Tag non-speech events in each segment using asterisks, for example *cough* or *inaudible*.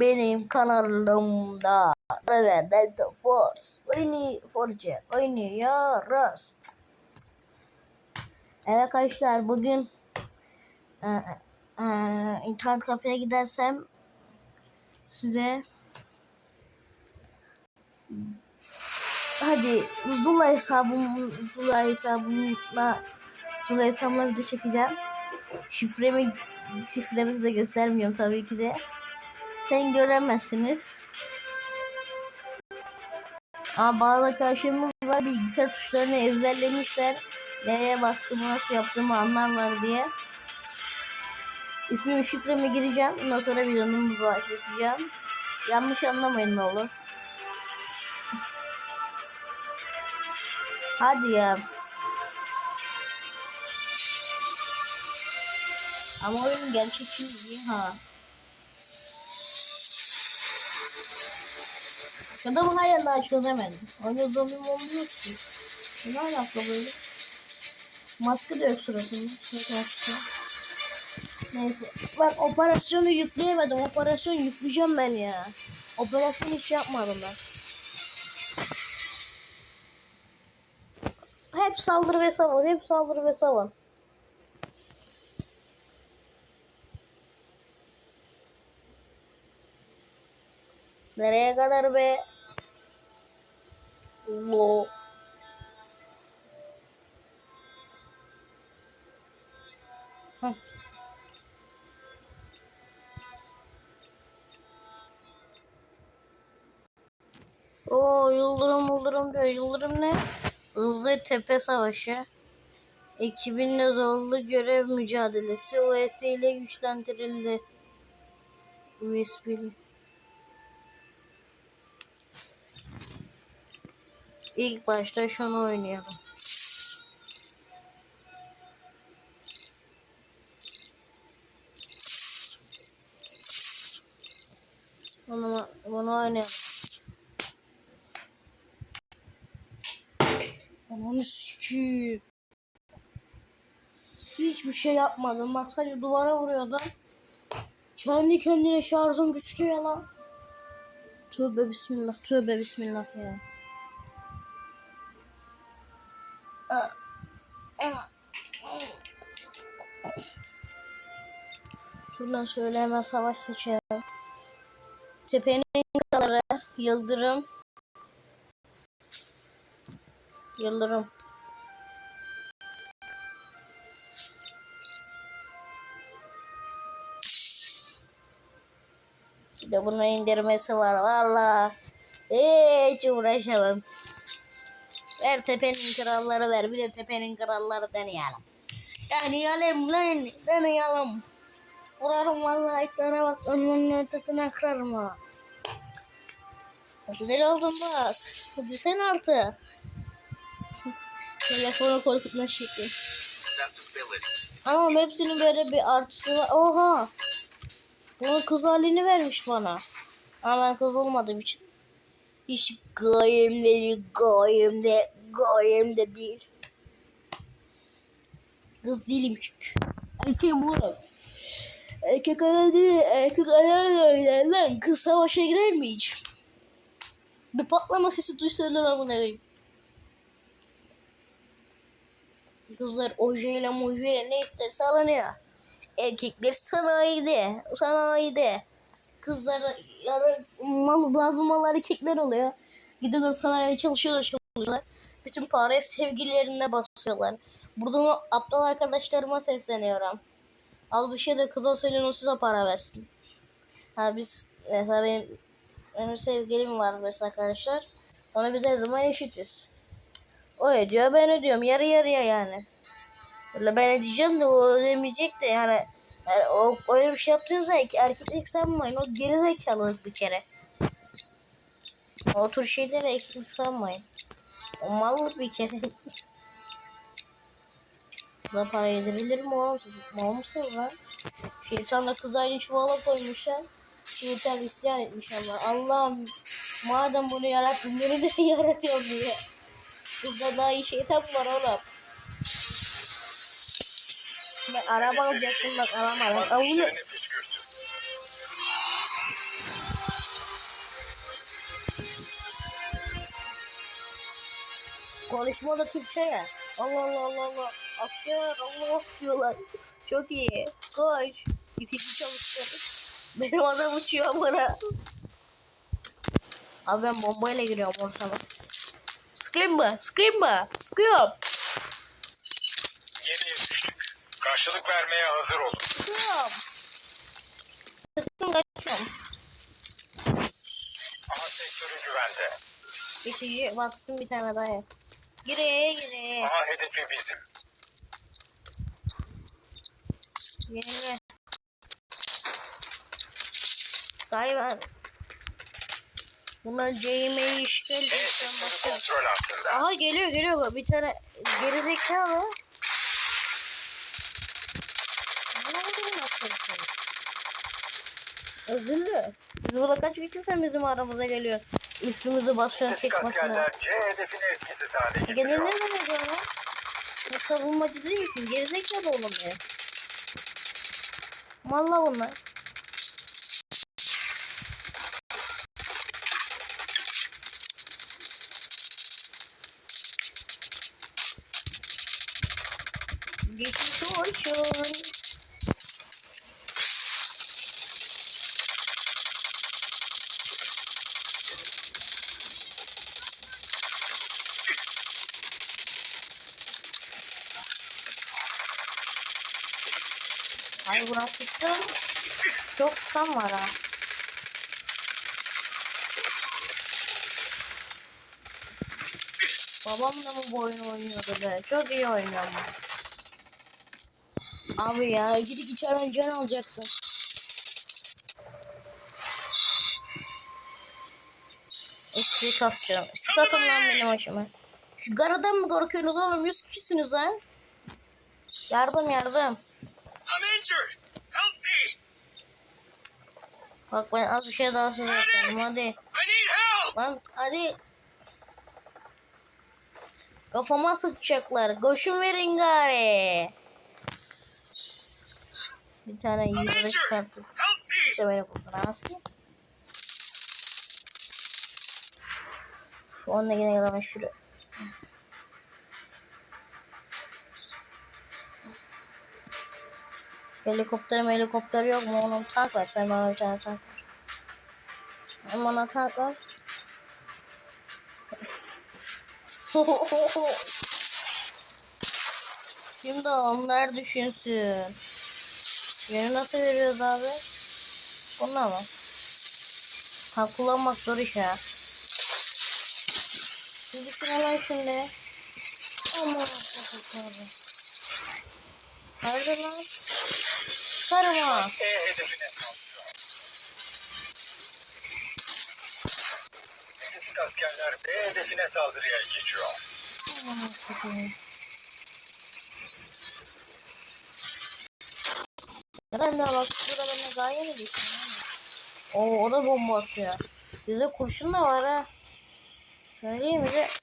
benim kanalımda Red Delta Force oyunu Force oynuyoruz. Evet arkadaşlar bugün e, e, internet kafeye gidersem size hadi Zula hesabım Zula hesabımla Zula hesabımla video çekeceğim. Şifremi şifremizi de göstermiyorum tabii ki de. Sen göremezsiniz. Ama bazı arkadaşlarımız var bilgisayar tuşlarını ezberlemişler. Nereye bastığımı nasıl yaptığımı anlarlar diye. İsmimi şifremi gireceğim. Ondan sonra videomu başlatacağım. Yanlış anlamayın ne olur. Hadi ya. Ama oyun gerçekçi değil ha. Ya da bu hala çözemedim. Oyunda zombi mombi yok ki. Ne alaka böyle? Maske de yok suratında. Maske. Neyse. Ben operasyonu yükleyemedim. Operasyon yükleyeceğim ben ya. Operasyon hiç yapmadım ben. Hep saldırı ve savan. Hep saldırı ve savan. Nereye kadar be? Lo. Hah. Oo yıldırım yıldırım diyor. Yıldırım ne? Hızlı tepe savaşı. Ekibinle zorlu görev mücadelesi OST ile güçlendirildi. USB'li. İlk başta şunu oynayalım. Bunu, bunu oynayalım. Ananı sikiyim. Hiçbir şey yapmadım. Bak sadece duvara vuruyordum. Kendi kendine şarjım düştü ya lan. Tövbe bismillah, tövbe bismillah ya. Şuradan şöyle hemen savaş seçelim. Tepenin kraları Yıldırım. Yıldırım. Bir de bunun indirmesi var valla. Hiç uğraşamam. Ver tepenin kralları ver. Bir de tepenin kralları deneyelim. Deneyelim lan. Deneyelim. Vurarım vallahi ekrana bak. Onun ortasına kırarım ha. Nasıl deli oldum bak. Hadi sen artık. *laughs* Telefonu korkutma şekli. Ama hepsinin böyle bir artısı var. Oha. Bunun kız halini vermiş bana. Ama ben kız olmadığım için. Hiç gayem değil, gayem de, gayem de değil. Kız değilim çünkü. Erkeğim oğlum. Erkek değil, erkek ayağıyla oynar lan. Kız savaşa girer mi hiç? Bir patlama sesi duysalar amına koyayım. Kızlar ojeyle mojeyle ne isterse alınıyor. Erkekler sanayide, sanayide. Kızlar yarı mal, bazı mallar erkekler oluyor. Gidiyorlar sanayide çalışıyorlar çalışıyorlar. Bütün parayı sevgililerine basıyorlar. Buradan o aptal arkadaşlarıma sesleniyorum. Al bir şey de kıza söyleyin o size para versin. Ha biz mesela benim, benim sevgilim var mesela arkadaşlar. Ona biz her zaman eşitiz. O ediyor ben ödüyorum yarı yarıya yani. Öyle ben edeceğim de o ödemeyecek de yani, yani o öyle bir şey yaptığınızda erkeklik sanmayın o gerizekalılık bir kere. O tür şeylere erkeklik sanmayın. O mallık bir kere. *laughs* Ben para yedirebilir mi oğlum? Siz mal mısınız lan? Şeytanla kız aynı çuvala koymuşlar. Şeytan isyan etmiş ama. Allah'ım madem bunu yarattın beni de *laughs* yaratıyor diye. Kızda daha iyi şeytan var oğlum. Ben araba alacaktım bak alamadım. Avunu... Konuşma da Türkçe ya. Allah Allah Allah Allah. Asker Allah diyorlar. Çok iyi. Koş. İtici çalıştır. Benim adam uçuyor bana. Abi ben bombayla giriyorum ortama. Sıkayım mı? Sıkayım mı? Sıkıyorum. Düştük. Karşılık vermeye hazır olun. Sıkıyorum. Sıktım kaçıyorum. A sektörü güvende. İtici bastım bir tane daha. Gire gire. A hedefi bizim. Yeni. Galiba Bunlar kontrol altında. Aha geliyor geliyor bak bir tane gerizekalı. Özürlü. Biz burada kaç kişi bizim aramıza geliyor. Üstümüzü basıyor tek başına. ne ya lan? Bu savunmacı değil misin? Gerizekalı oğlum ya. Malla bunlar. Ay burası çok, çok tam var ha. Babam da mı bu oyunu oynuyordu be? Çok iyi oynuyor. Abi ya gidip içeriden can alacaksın. İşte kapacağım. Satın lan benim başıma. Şu garadan mı korkuyorsunuz oğlum? Yüz kişisiniz ha. Yardım yardım. Bak ben az bir şey daha söz yapıyorum hadi. Lan hadi. Kafama sıkacaklar. Koşun verin gari. Bir tane Help me. işte beni kurtaramaz ki. Şu anda yine yalan şuraya. Helikopter helikopter yok mu onun tank var sen bana bir tane ver. Sen bana tank ver. *laughs* Şimdi onlar düşünsün. Yeri nasıl veriyoruz abi? Bununla mı? Tank kullanmak zor iş ya. Bir düşünün lan şimdi. Aman Allah'ım. Nerede lan? Statik askerler B hedefine saldırıya geçiyor. Neden daha bak burada ne gaye mi diyorsun? Oo o da bomba atıyor. Bizde kurşun da var ha. Söyleyeyim bize. Bize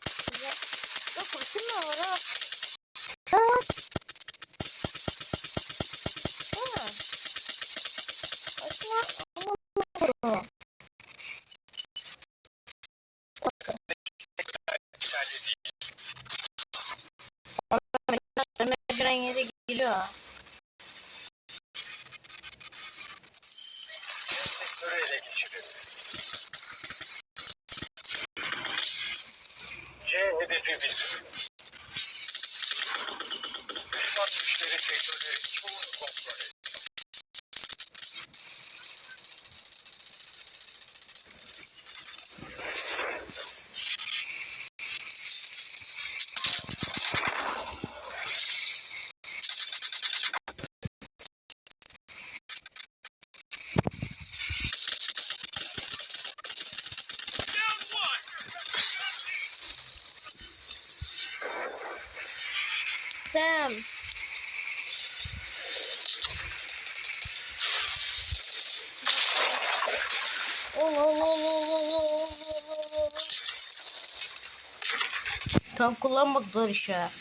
Tam kullanmak zor iş ya.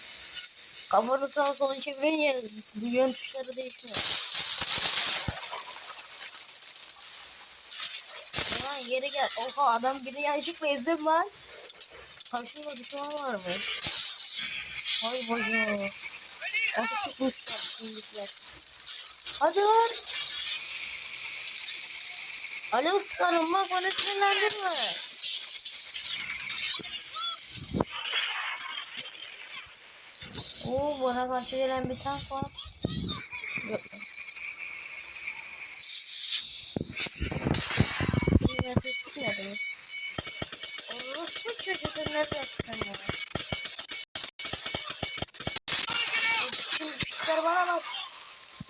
Kafanı sağa sola çevirince yön tuşları değişmiyor. Lan geri gel. Oha adam biri yanlışlıkla ezdim lan. Karşımda düşman var mı? Ay bacım. Nasıl tutmuşlar şimdikiler. Hadi lan. Ali ustarım bak beni sinirlendirme. Oo bana karşı gelen bir tank var. Yok. Yine tutmadı mı? Orospu çocuğu nereden çıkan ya? Şimdi pisler bana bak.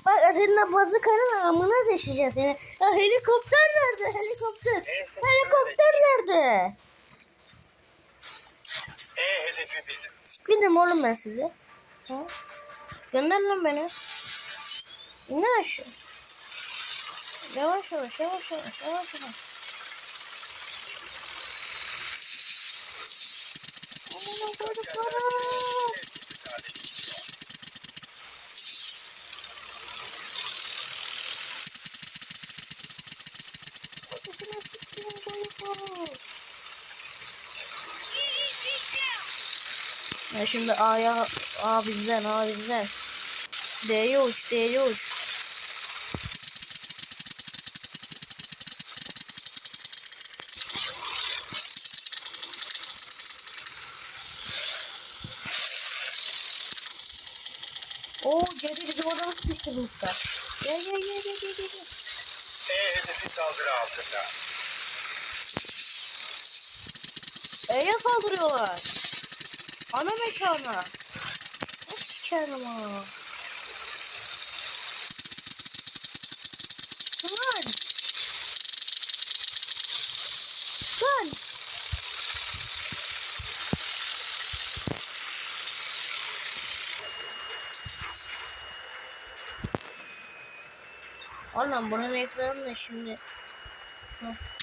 Bak seninle bazı karın amına deşeceğiz seni. Ya helikopter nerede? Helikopter. Helikopter nerede? E hedefi bizim. Sikmedim oğlum ben sizi. Ha? Gönder lan beni. İn aşağı. Yavaş yavaş yavaş yavaş yavaş yavaş. Aman çocuklarım. Ya şimdi A'ya A bizden A bizden. D'ye uç D'ye uç. Oo C'de bizim adamı sıkıştırmışlar. Gel gel gel gel gel gel. E hedefi saldırı altında. E'ye saldırıyorlar. Ana mekana. Nasıl sikerim ha? Lan. Lan. Oğlum bunun ekranı da şimdi. Heh.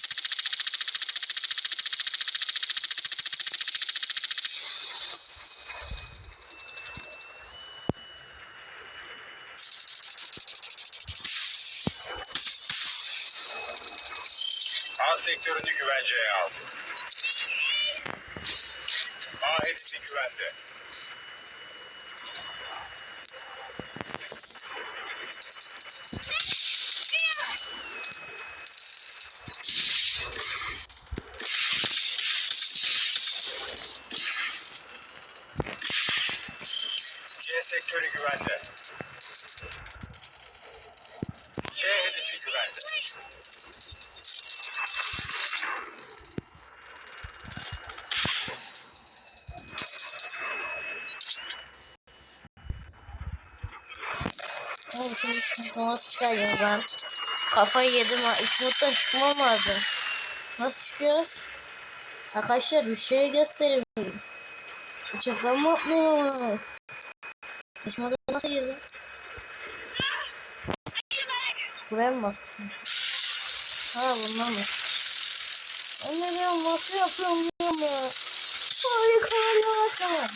Kafayı yedim ha. İç moddan çıkmam vardı. Nasıl çıkıyoruz? Arkadaşlar bir şey göstereyim. Uçaktan mı atlayayım ama? İç moddan nasıl girdim? Buraya mı bastım? Ha bundan mı? Ben ne diyorum nasıl yapıyorum ya. Harika ya.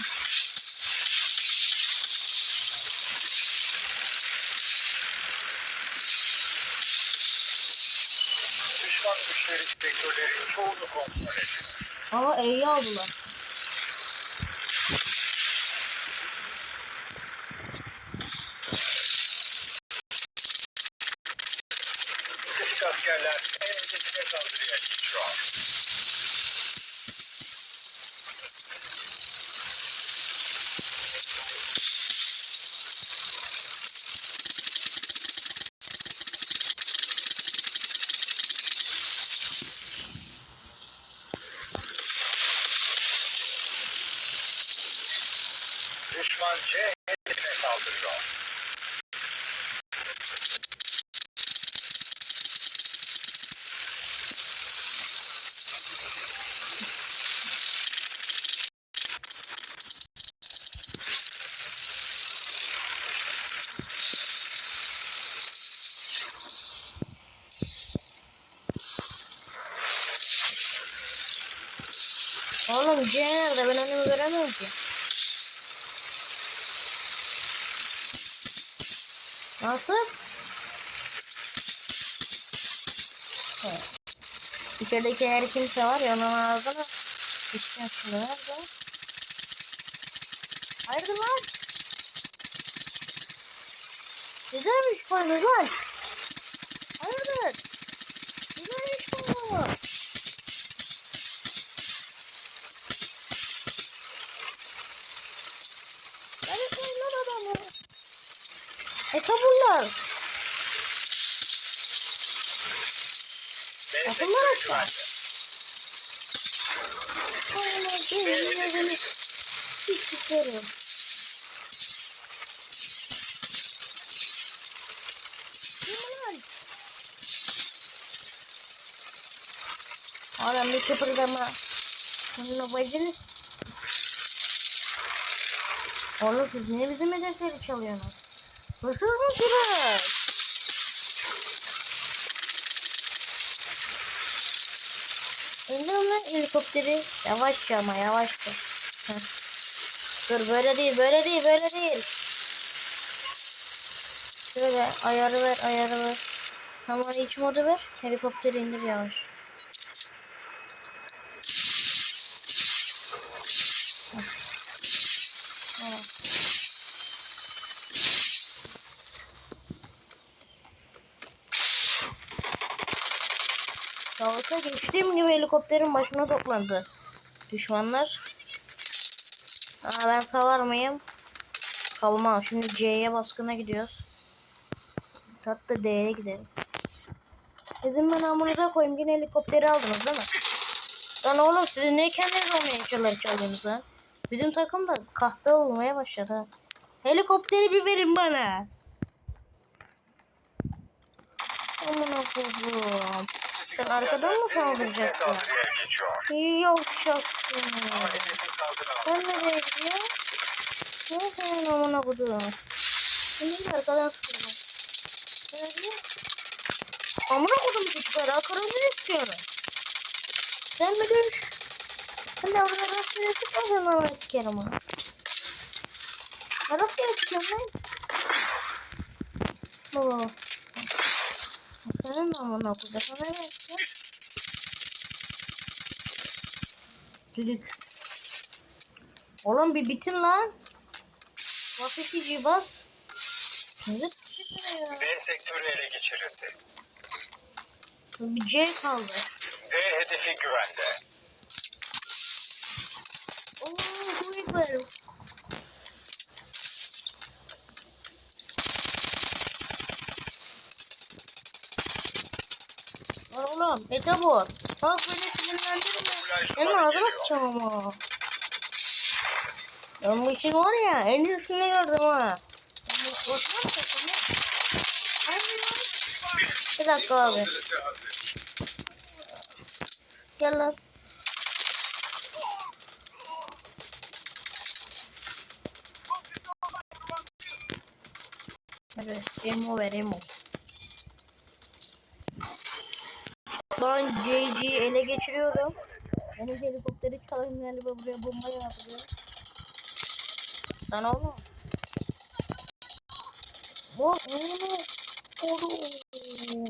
Düşman güçleri sektörlerin çoğunu kontrol ediyor. Ama E'yi aldılar. Sıkışık askerler en öncesine saldırıya geçiyor. Düşman C hedefine saldırıyor. Nerede? Ben önümü göremiyorum. Nasıl? Evet. İçerideki her kimse var ya onun ağzına sıçacağım şimdi nerede? Nerede lan? Güzelmiş payınız lan. Kabullar. B Akıllar sektörü aşağı. güvende. Koyun lan gelin. Siktiklerim. Lan. Oğlum bir kıpırdama. Bununla bacınız. Oğlum siz niye bizim hedefleri çalıyorsunuz? Hırsız mısınız? İndirin lan helikopteri. Yavaşça ama yavaşça. Dur böyle değil böyle değil böyle değil. Şöyle ayarı ver ayarı ver. Tamam iç modu ver. Helikopteri indir yavaş. Heh. Tamam. Savaşa geçtiğim gibi helikopterin başına toplandı. Düşmanlar. Aa ben savar mıyım? Savunmam. Şimdi C'ye baskına gidiyoruz. Hatta D'ye gidelim. Dedim ben amınıza koyayım. Yine helikopteri aldınız değil mi? Lan oğlum sizin ne kendiniz çalar çalıyorsunuz ha? Bizim takım da kahpe olmaya başladı. Helikopteri bir verin bana. Amına koyduğum. Sen arkadan mı saldıracaksın? Yok şaşkın. Sen nereye gidiyorsun? Ne senin amına koyduğum? Şimdi arkadan sıkıldım. Nerede? Amına koydum çocuklar. Arkadan istiyorum. Sen mi dönüş? Sen de orada rastgele sıkmasan ama sikerim ha. Rastgele sıkıyorum lan. Baba. Senin amına koydum. Sana ne Düdük. Oğlum bir bitin lan. Bas itici bas. Ne sıkıntı ya? B sektörü ele geçirildi. Bir C kaldı. B hedefi güvende. Oo. Lan oğlum, ete bu. Bak beni sinirlendirme. Senin ağzına sıçacağım ama. Ben bu işin var ya, en iyisini gördüm ha. Ben bu boşuna mı takım ya? Hadi lan. Bir dakika abi. Saldırısı hazır. Gel lan. Evet, emo ver emo. Ben JG ele geçiriyorum. Benim helikopteri çalın galiba buraya bomba yapıyor. Lan oğlum. Bu oğlum. Oğlum.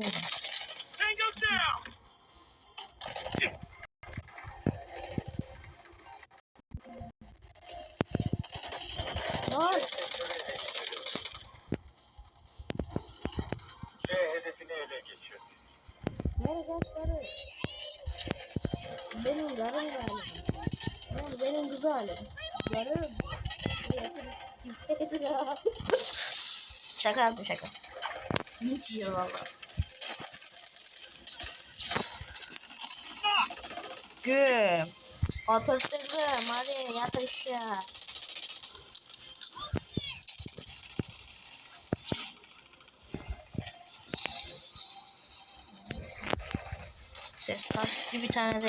Şaka yaptım şaka. Hiç yiyor valla. Güm. Oturtturdum. Hadi yat aşağı. Ses kaçtı bir tane de.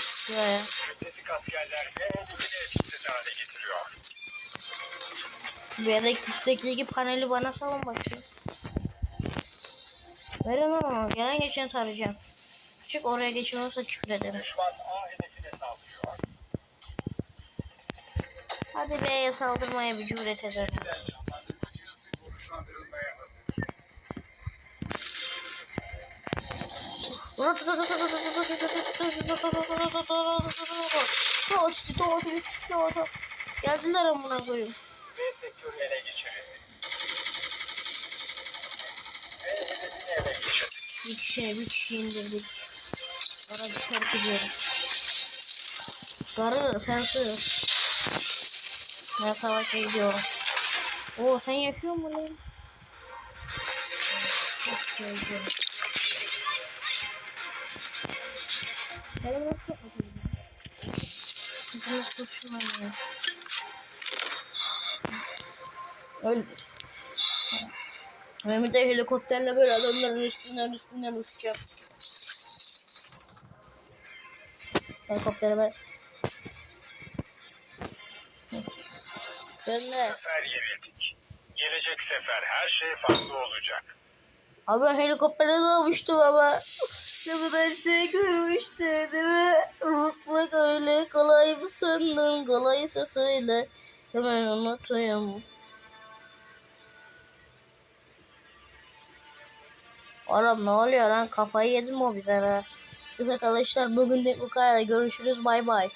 Şuraya. Müttefik askerler B hedefini etkisiz hale getiriyor. Bir yere yüksekteki paneli bana salın bakayım. Verin lan onu. Gelen geçeni tarayacağım. Çık oraya geçen olursa küfür ederim. Hadi B'ye saldırmaya bir cüret hazır. Geldiler amına koyayım. B sektörü ele geçirildi. B hedefini ele geçirdi. Bir kişi, bir kişi indirdik. Aracı ediyorum. Garı, sensin. Ben savaşa gidiyorum. Oo sen yaşıyor musun lan? Çok sevdim. Benim nasıl Öl. Mehmet de helikopterle böyle adamların üstünden üstünden uçacağım. Helikoptere ben. Ben de. Sefer yenildik. Gelecek sefer her şey farklı olacak. Abi ben helikoptere doğmuştum ama. Ne kadar şey görmüştü değil mi? Unutmak öyle kolay mı sandın? Kolaysa söyle. Hemen unutayım. Oğlum ne oluyor lan? Kafayı yedim o bize be. Evet arkadaşlar bugün de bu kadar. Görüşürüz. Bay bay.